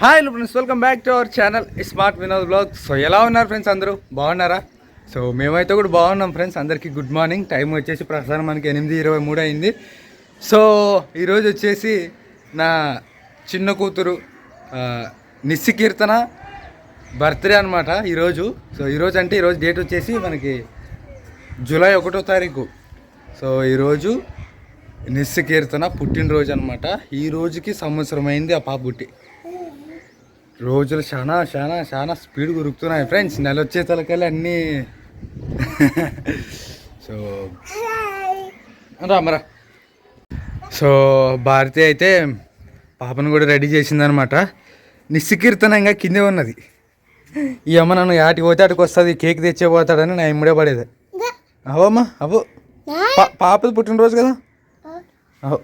Hi friends welcome back to our channel smart Vinod blog so ఎలా ఉన్నారు friends అందరూ? బాగున్నారా? సో మేమైతే కూడా బాగున్నాం ఫ్రెండ్స్ అందరికీ గుడ్ మార్నింగ్ టైం వచ్చేసి ప్రస్తుతం మనకి ఎనిమిది ఇరవై మూడు అయింది. సో ఈరోజు వచ్చేసి నా చిన్న కూతురు నిస్సి కీర్తన బర్త్డే అనమాట ఈరోజు. సో ఈరోజు అంటే ఈరోజు డేట్ వచ్చేసి మనకి జూలై ఒకటో తారీఖు. సో ఈరోజు నిస్సి కీర్తన పుట్టినరోజు అనమాట ఈ రోజుకి సంవత్సరం అయింది ఆ పాప పుట్టి. రోజులు చాలా చాలా చాలా స్పీడ్ గురుకుతున్నాయి ఫ్రెండ్స్. నెల వచ్చే తలకెళ్ళి అన్నీ. సో రామరా సో భారతి అయితే పాపను కూడా రెడీ చేసిందనమాట నిస్సికీర్తనంగా కిందే ఉన్నది. ఈ అమ్మ నన్ను యాటికి పోతే అటుకు వస్తుంది కేక్ తెచ్చే పోతాడని నా ఇమ్మడే పడేది అవమ్మా అవు పాపది పుట్టినరోజు కదా? అవు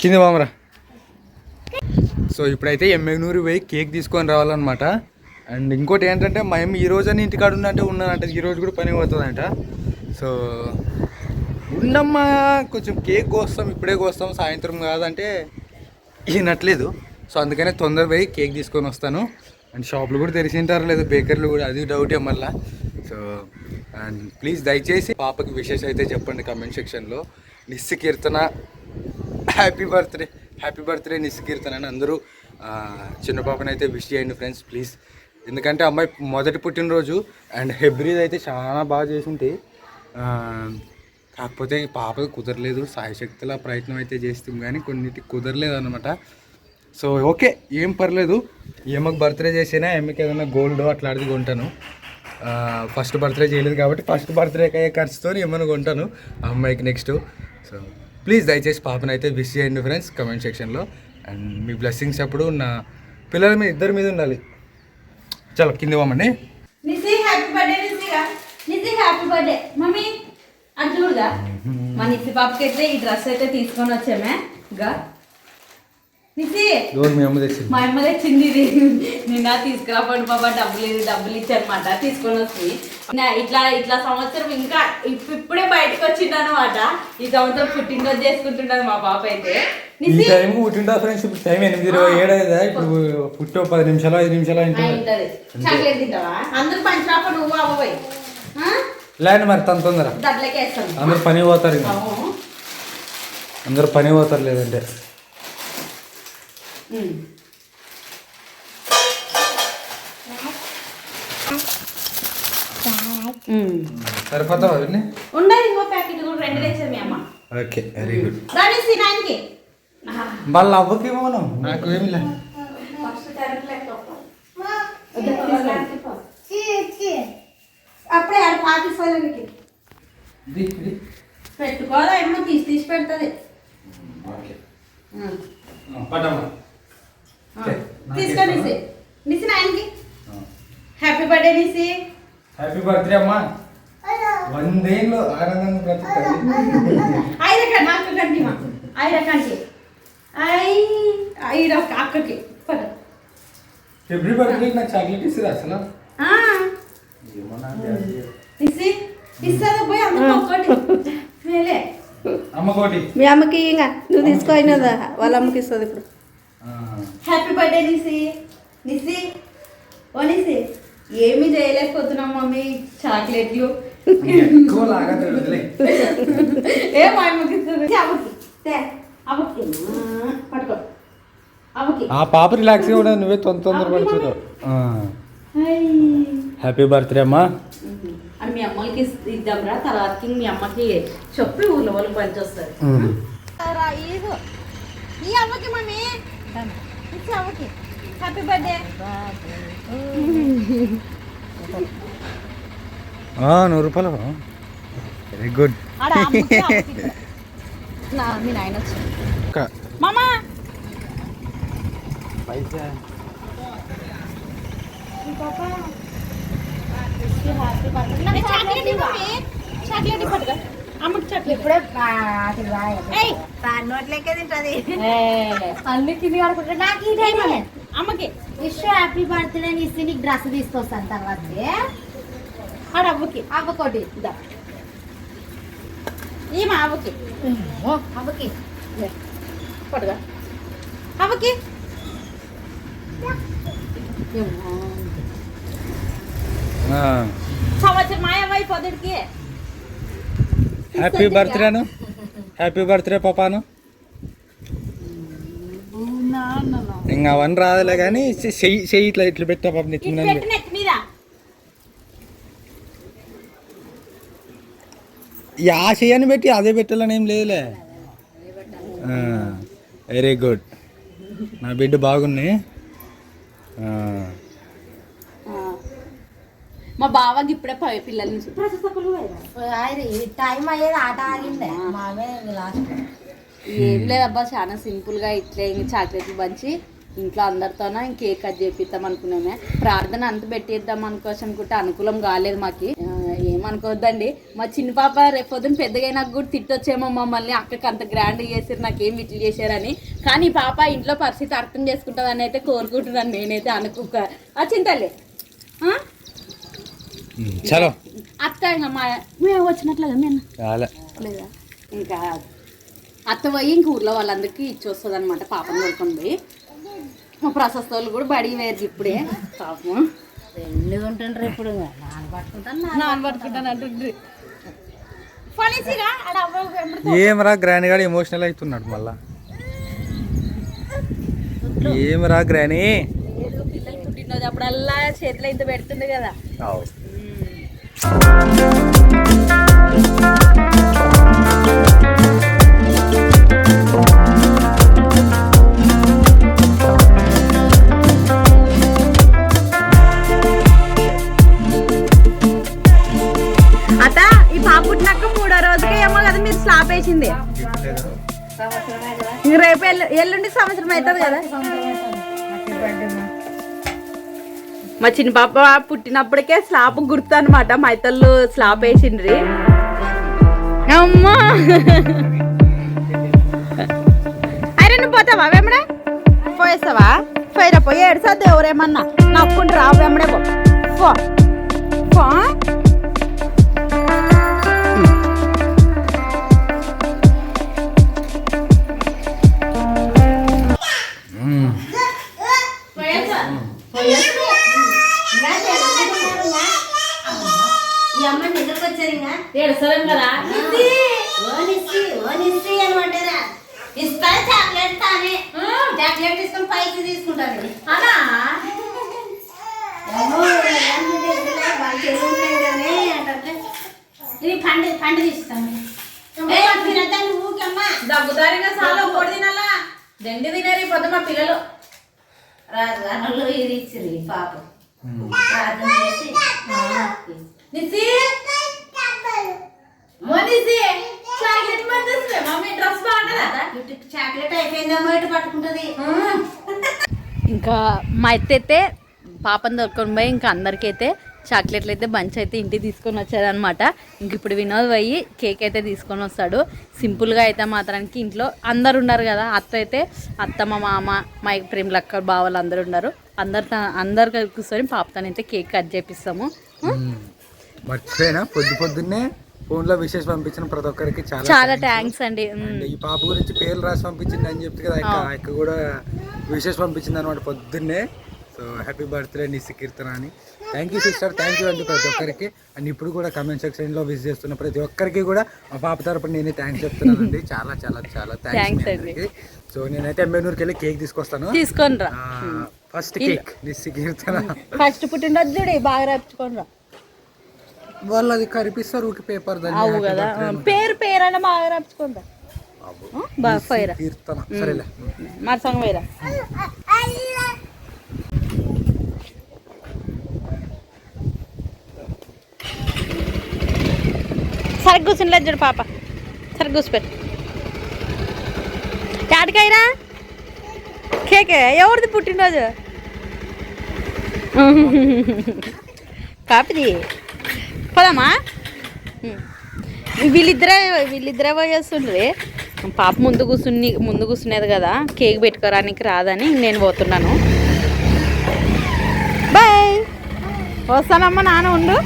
కింది బామరా. సో ఇప్పుడైతే ఎమ్మెగ్నూరు పోయి కేక్ తీసుకొని రావాలన్నమాట. అండ్ ఇంకోటి ఏంటంటే మా ఈ రోజు అని ఇంటికాడ ఉన్నంటే ఉన్నానంట. ఈ రోజు కూడా పని పోతుందంట. సో ఉండమ్మా కొంచెం కేక్ కోస్తాం ఇప్పుడే కోస్తాం సాయంత్రం కాదంటే ఈనట్లేదు. సో అందుకనే తొందర పోయి కేక్ తీసుకొని వస్తాను. అండ్ షాపులు కూడా తెరిచింటారు లేదు బేకర్లు కూడా అది డౌటే మళ్ళా. సో అండ్ ప్లీజ్ దయచేసి పాపకి విషెస్ అయితే చెప్పండి కమెంట్ సెక్షన్లో. Nissi Keerthana happy birthday happy birthday నిస్కీర్తన్ అని అందరూ చిన్న పాపనైతే విష్ చేయండి ఫ్రెండ్స్ ప్లీజ్. ఎందుకంటే అమ్మాయి మొదటి పుట్టినరోజు అండ్ హెబ్రిది అయితే చాలా బాగా చేసింటే కాకపోతే ఈ పాపకి కుదరలేదు సాయశక్తుల ప్రయత్నం అయితే చేస్తాం కానీ కొన్నిటి కుదరలేదు అనమాట సో ఓకే ఏం పర్లేదు. ఏమకు బర్త్డే చేసినా ఏమకి ఏదైనా గోల్డ్ అట్లాంటిది కొంటాను. ఫస్ట్ బర్త్డే చేయలేదు కాబట్టి ఫస్ట్ బర్త్డేకి అయ్యే ఖర్చుతో ఏమైనా కొంటాను ఆ అమ్మాయికి నెక్స్ట్ సో ప్లీజ్ దయచేసి పాపను అయితే విష్ చేయండి ఫ్రెండ్స్ కమెంట్ సెక్షన్లో అండ్ మీ బ్లెస్సింగ్స్ అప్పుడు నా పిల్లల మీద ఇద్దరి మీద ఉండాలి. చాలా కింద పోమండి. మమ్మీ అది చూడగా. మా నిత్య పాపకి అయితే ఈ డ్రెస్ అయితే తీసుకొని వచ్చామే. ఇంకా మీ అమ్మ తెచ్చింది? మా అమ్మ తెచ్చింది ఇది. నిన్న తీసుకురాపండి బాబా డబ్బులు ఇది డబ్బులు ఇచ్చారనమాట తీసుకొని నా ఇట్లా ఇట్లా సంవత్సరం ఇంకా ఇప్ ఇప్పుడే బయటకు వచ్చింది అనమాట ఈ సంవత్సరం పుట్టినరోజు చేసుకుంటున్నది మా పాప అయితే. ఈ నిసి టైం పుట్టింటా ఫ్రెండ్స్ ఇప్పుడు టైం ఎనిమిది ఇరవై ఏడు ఇప్పుడు పుట్టి పది నిమిషాలు ఐదు నిమిషాలు ఆ, అయింటుంది. ఉంటది చాక్లెట్ తింటావా? అందరు పంచరాప నువ్వు అవ్వబోయి లేండి మరి తన తొందర. అందరు పని పోతారు. అందరు పని పోతారు లేదంటే. సరిపోతావా అవన్నీ? ఉండదు ఇంకో ప్యాకెట్ కూడా రెండు తెచ్చారు మీ అమ్మ. ఓకే వెరీ గుడ్ దాని సినానికి వాళ్ళ అవ్వకి ఇవ్వను నాకు ఏమి లే అప్పుడే ఆడ పాకిస్తానికి పెట్టుకోదా ఏమో తీసి తీసి పెడుతుంది. తీసుకో Nissi Nissi నాయనకి happy birthday Nissi happy birthday అమ్మా వందేళ్ళు ఆనందంగా బ్రతుకుతుంది ఐరకండి అక్క కంటి మా ఐరకంటి ఐ ఐడ అక్కకి పద ఎవ్రీ బర్త్డే నాకు చాక్లెట్ ఇస్తుంది అసలు ఆ, నిసి ఇస్తుందా పోయి అందరికి ఒక్కటి మేలే అమ్మ కోటి మీ అమ్మకి ఇంకా నువ్వు తీసుకో అయినదా వాళ్ళ అమ్మకి ఇస్తుంది ఇప్పుడు హ్యాపీ బర్త్డే నిసి నిసి ఓ నిసి ఏమీ చేయలేకపోతున్నాం మమ్మీ చాక్లెట్లు. ఏ మా అమ్మకి ఇస్తుంది అమ్మకి తే, అమ్మకి ఆ, పట్టుకో. ఆ పాప రిలాక్స్ కూడా నువ్వే తొందర తొందర పడుతున్నావు. హ్యాపీ బర్త్డే అమ్మా. మీ అమ్మకి ఇద్దాంరా తర్వాతకి మీ అమ్మకి చెప్పి ఊళ్ళో వాళ్ళకి పంచి వస్తుంది ఈ అమ్మకి మమ్మీ. ఇచ్చి అమ్మకి హ్యాపీ బర్త్డే నూరు రూపాయలు వెరీ గుడ్ మీ నాయన వచ్చి మామా చాక్లెట్ ఇవ్వమే చాక్లెట్ పట్టుకో అమ్మకి చాక్లెట్ ఇప్పుడే ఏయ్! నోట్లకే తింటది. అన్ని కింది ఆడుకుంటా నాకు ఈ టైం అమ్మకి. విష్ హ్యాపీ బర్త్డే ఇస్తే నీకు డ్రెస్ తీసుకొస్తాను తర్వాత ఆడ అవ్వకి. అవ్వకోటి. ఇదా ఈ మా అవ్వకి. అవ్వకి పడుగా అవ్వకి. సంవత్సరం మా అవ్వ అయిపోదుడికి హ్యాపీ బర్త్డేను హ్యాపీ బర్త్డే పాపాను ఇంకా అవన్నీ రాదులే కానీ చెయ్యి చెయ్యి ఇట్లా ఇట్లా పెట్టా పాప నెత్తి మీద. ఆ చెయ్యని పెట్టి అదే పెట్టాలని ఏం లేదులే. వెరీ గుడ్ నా బిడ్డ బాగున్నాయి. మా బావకి ఇప్పుడే పై పిల్లల నుంచి ఆయన ఈ టైం అయ్యేది ఆట ఆగిందే. మామే లాస్ట్ ఏం లేదబ్బా చాలా సింపుల్గా ఇట్లే ఇంక చాక్లెట్లు పంచి ఇంట్లో అందరితోన ఇంక కేక్ కట్ చేపిద్దాం అనుకున్నామే. ప్రార్థన అంత పెట్టేద్దాం అనుకోవచ్చు అనుకుంటే అనుకూలం కాలేదు మాకి. ఏమనుకోవద్దండి మా చిన్న పాప రేపు పొద్దున్న పెద్దగా నాకు కూడా తిట్టొచ్చేమో మమ్మల్ని అక్కకి అంత గ్రాండ్ చేసారు నాకేం ఇట్లు చేశారని. కానీ ఈ పాప ఇంట్లో పరిస్థితి అర్థం చేసుకుంటుందని అయితే కోరుకుంటున్నాను నేనైతే అనుకోక. ఆ చింతలే చలో. అత్త ఇంకా మా మేము వచ్చినట్లుగా మేము. చాలా. లేదా ఇంకా అత్త పోయి ఇంక ఊర్లో వాళ్ళందరికీ ఇచ్చి వస్తుంది అనమాట పాపం పోయి మా ప్రశస్త వాళ్ళు కూడా బడికి వేరు ఇప్పుడే. పాపం. రెండు ఉంటుండ్రు ఇప్పుడు నాన్న పట్టుకుంటాను నాన్న పట్టుకుంటాను అంటుండ్రి. ఏమరా గ్రాని గాడు ఎమోషనల్ అవుతున్నాడు మళ్ళా? ఏమరా గ్రాని? అప్పుడల్లా చేతిలో ఇంత పెడుతుంది కదా. అత ఈ పాప పుట్టినాక మూడో రోజుకి ఏమో కదా మీరు స్లాప్ వేసింది. రేపు ఎల్లు ఎల్లుండి సంవత్సరం అవుతుంది కదా. మా చిన్న పాప పుట్టినప్పటికే స్లాబ్ గుర్తు అనమాట మా ఇతరులు స్లాబ్ వేసిండ్రి. అమ్మా. అరే నువ్వు పోతావా వెంబడే పోయేస్తావా? పోయిరా పోయి ఏడుసా ఎవరేమన్నా నవ్వుకుంటూ రా వెంబడే పో. పో అమ్మ నిద్రకు వచ్చారు ఇంకా ఏడుస్తాం కదా? ఓనిసి ఓనిసి అనమంటారా? ఇస్తా చాక్లెట్ తానే. చాక్లెట్ తీసుకొని పైకి కానీ అంటే ఇది పండు పండు తీస్తాను ఊరికమ్మా? దగ్గుదారిగా చాలా తినాలా? దండి తినారు పొద్దు మా పిల్లలు. రాజు అన్నలు ఇది ఇచ్చింది పాపం. ప్రార్థన చేసి నిసి మనిసి చాక్లెట్ మంది మమ్మీ డ్రెస్ బాగుంటుందా? ఇటు చాక్లెట్ అయిపోయిందేమో ఇటు పట్టుకుంటుంది. ఇంకా మా అత్త అయితే పాపని దొరుకుని పోయి ఇంకా అందరికైతే చాక్లెట్లు అయితే బంచ్ అయితే ఇంటికి తీసుకొని వచ్చారనమాట ఇంక ఇప్పుడు వినోద్ పోయి కేక్ అయితే తీసుకొని వస్తాడు. సింపుల్గా అయితే మాత్రానికి ఇంట్లో అందరు ఉన్నారు కదా. అత్త అయితే అత్త మా మామ మా ప్రేమలక్క బావలు అందరు ఉన్నారు. అందరు అందరు కూర్చొని పాపతోనైతే కేక్ కట్ చేపిస్తాము. మర్చిపోయినా పొద్దు పొద్దున్నే ఫోన్లో విశేష పంపించిన ప్రతి ఒక్కరికి చాలా చాలా. థ్యాంక్స్ అండి. ఈ పాప గురించి పేర్లు రాసి పంపించింది అని చెప్తే కదా ఇంకా ఇక్క కూడా విశేష పంపించింది అనమాట పొద్దున్నే. So happy birthday Nissi Keerthana అని. Thank you sister thank you అండి ప్రతి ఒక్కరికి. అండ్ ఇప్పుడు కూడా కమెంట్ సెక్షన్లో విజిట్ చేస్తున్న ప్రతి ఒక్కరికి కూడా మా పాప తరపున నేనే థ్యాంక్స్ చెప్తున్నానండి. చాలా చాలా చాలా థ్యాంక్స్ అండి. సో నేనైతే ఎంబెనూరుకి వెళ్ళి కేక్ తీసుకొస్తాను. తీసుకొని రా. First cake Nissi Keerthana first పుట్టినరోజు బాగా రాపించుకొని రా వాళ్ళు అది కరిపిస్తారు ఊకి పేపర్ అవు కదా. పేరు పేరు అంటే బాగా రాపించుకొని రా బాగా పోయిరా. కీర్తన సరేలే. మరి సంగ పోయిరా. సరే చూడు పాప. సరే కూర్చోపెట్టు. యాడికైనా కేకే ఎవరిది పుట్టినరోజు? పాపది. పోదామా? వీళ్ళిద్దరే వీళ్ళిద్దరే పోయేస్తుండ్రి. పాప ముందు కూర్చుని ముందు కూర్చునేది కదా కేక్ పెట్టుకోరానికి రాదని నేను పోతున్నాను. బాయ్. వస్తానమ్మా నాన్న ఉండు.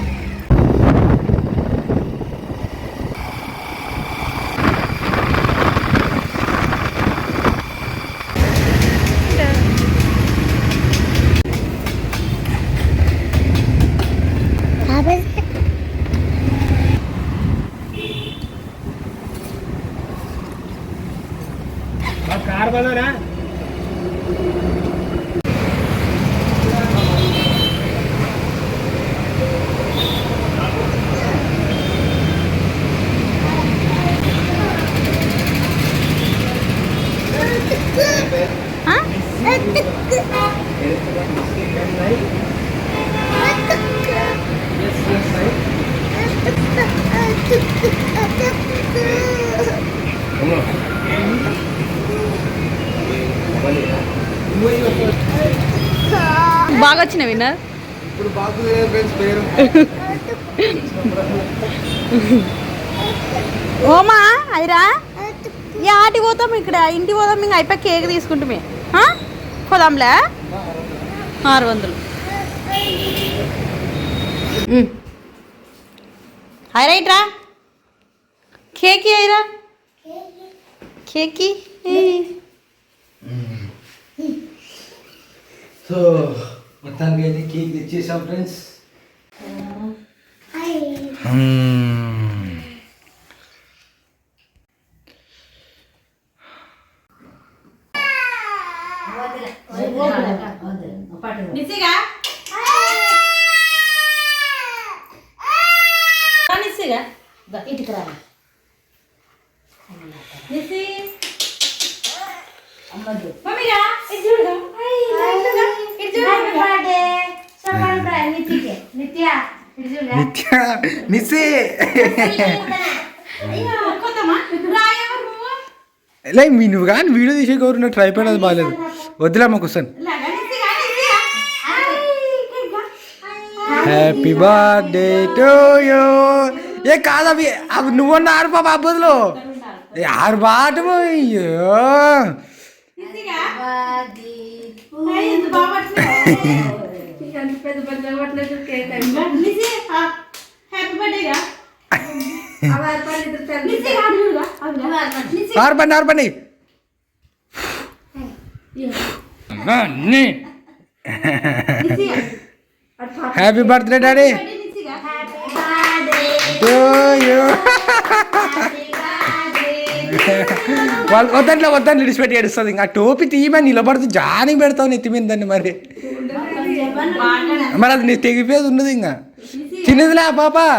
బాగా వచ్చిన విన్నర్? ఇప్పుడు పేరు ఓమా అదిరా ఏ ఆటికి పోతాం ఇక్కడ? ఇంటికి పోతాం ఇంకా అయిపోయి కేక్ తీసుకుంటామే? పోదాంలే? ఆరు వందలు. హైరైట్రా కేకి అయిరా కేకి? సో మొత్తానికి అయితే కేక్ తెచ్చేసాం ఫ్రెండ్స్. నిసిగా నిసిగా ఇటుకు రా నిసి అమ్మదు మమ్మీగా ఇది చూడుగా. ఇది నిత్య చూడు నిత్య కొత్తమా రాయవరు నువ్వు? లే మీ నువ్వు కానీ వీడియో తీసే గౌరు నాకు ట్రైపాడ్ అది బాగాలేదు. వద్దులేమ్మా కూర్చొని లాగా నిసిగా నిసిగా హ్యాపీ బర్త్డే టు యూ ఏ కాదు అవి అవి నువ్వన్న ఆరు పాప అబ్బదులు ఏ ఆరు బాట అయ్యో నిసిగా బాది ఎంత బాగుంటుంది పెద్ద పెద్ద పట్లేదు కేక్ నిసి హ్యాపీ బర్త్డేగా అవారు పళ్ళు నిసి కాదు చూడుగా అవునా నిసి ఆరు పండి ఆరు పండి అన్నీ నిసి హ్యాపీ బర్త్డే డాడీ వాళ్ళు వద్దంట్లో వద్దని విడిచిపెట్టి ఏడుస్తుంది. ఇంకా టోపీ తీయమని నిలబడుతూ జానికి పెడతావు నెత్తి మీద దాన్ని మరి. మరి అది నీ తెగిపోయేది ఉన్నది ఇంకా. తినేదిలే సరే పాపం.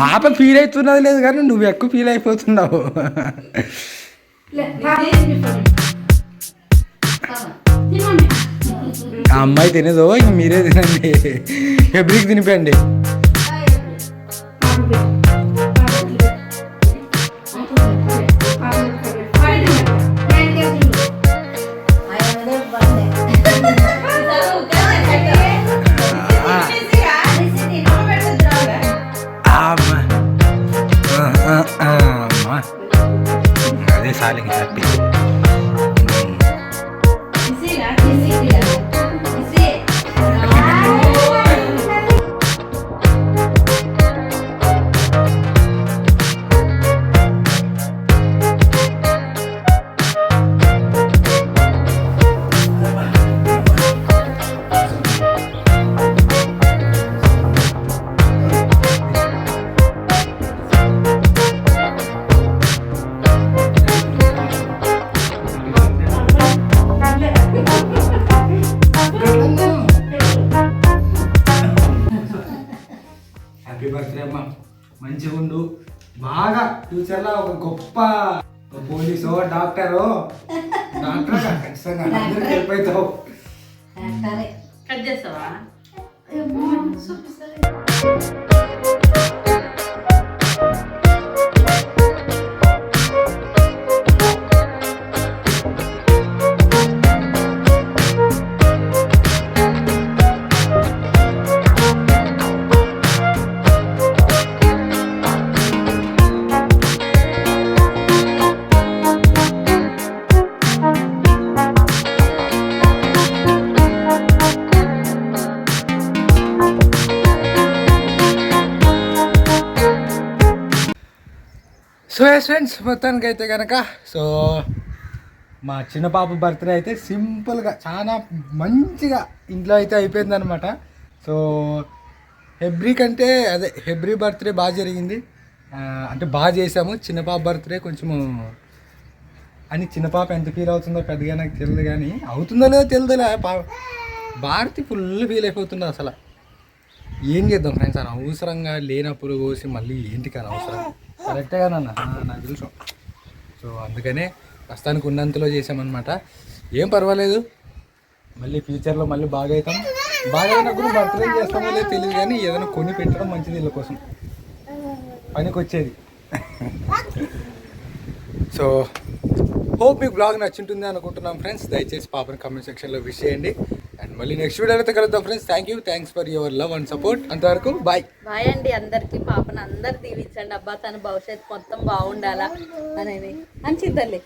పాప ఫీల్ అవుతున్నది లేదు కానీ నువ్వు ఎక్కువ ఫీల్ అయిపోతున్నావు. ఆ అమ్మాయి తినేదో ఇంక మీరే తినండి. ఎబ్రికి తినిపోయండి. బర్త్డే అమ్మ. మంచిగా ఉండు. బాగా ఫ్యూచర్లో ఒక గొప్ప పోలీసో డాక్టరో డాక్టర్ ఖచ్చితంగా. అందరికి హెల్ప్ అవుతావు. కట్ చేస్తావా? ఫ్రెండ్స్ మొత్తానికి అయితే కనుక సో మా చిన్న పాప బర్త్డే అయితే సింపుల్గా చాలా మంచిగా ఇంట్లో అయితే అయిపోయిందనమాట సో హెబ్రీ కంటే అదే హెబ్రీ బర్త్డే బాగా జరిగింది. అంటే బాగా చేసాము చిన్న పాప బర్త్డే కొంచెము అని చిన్న పాప ఎంత ఫీల్ అవుతుందో పెద్దగా నాకు తెలియదు కానీ అవుతుందో లేదో తెలియదులే పా భారతి ఫుల్ ఫీల్ అయిపోతుంది అసలు. ఏం చేద్దాం ఫ్రెండ్స్ అని అవసరంగా లేనప్పుడు కోసి మళ్ళీ ఏంటికి కానీ అవసరం కరెక్టే కాదన్న నాకు తెలుసు. సో అందుకనే ప్రస్తుతానికి ఉన్నంతలో చేసామన్నమాట. ఏం పర్వాలేదు. మళ్ళీ ఫ్యూచర్లో మళ్ళీ బాగా అవుతాం బాగా అయినప్పుడు బర్త్డే చేస్తామో లేదు తెలియదు కానీ ఏదైనా కొని పెట్టడం మంచిది వీళ్ళ కోసం. పనికి వచ్చేది సో హోప్ మీకు బ్లాగ్ నచ్చుంటుంది అనుకుంటున్నాం ఫ్రెండ్స్ దయచేసి పాపని కమెంట్ సెక్షన్లో విష్ చేయండి. అండ్ మళ్ళీ నెక్స్ట్ వీడియోలో కలుద్దాం friends thank you thanks for your love and support అంతవరకు బాయ్ బాయ్ అండి అందరికి. పాపను అందరు దీవించండి. అబ్బా తన భవిష్యత్తు మొత్తం బాగుండాలా? అనేది మంచిది తల్లి.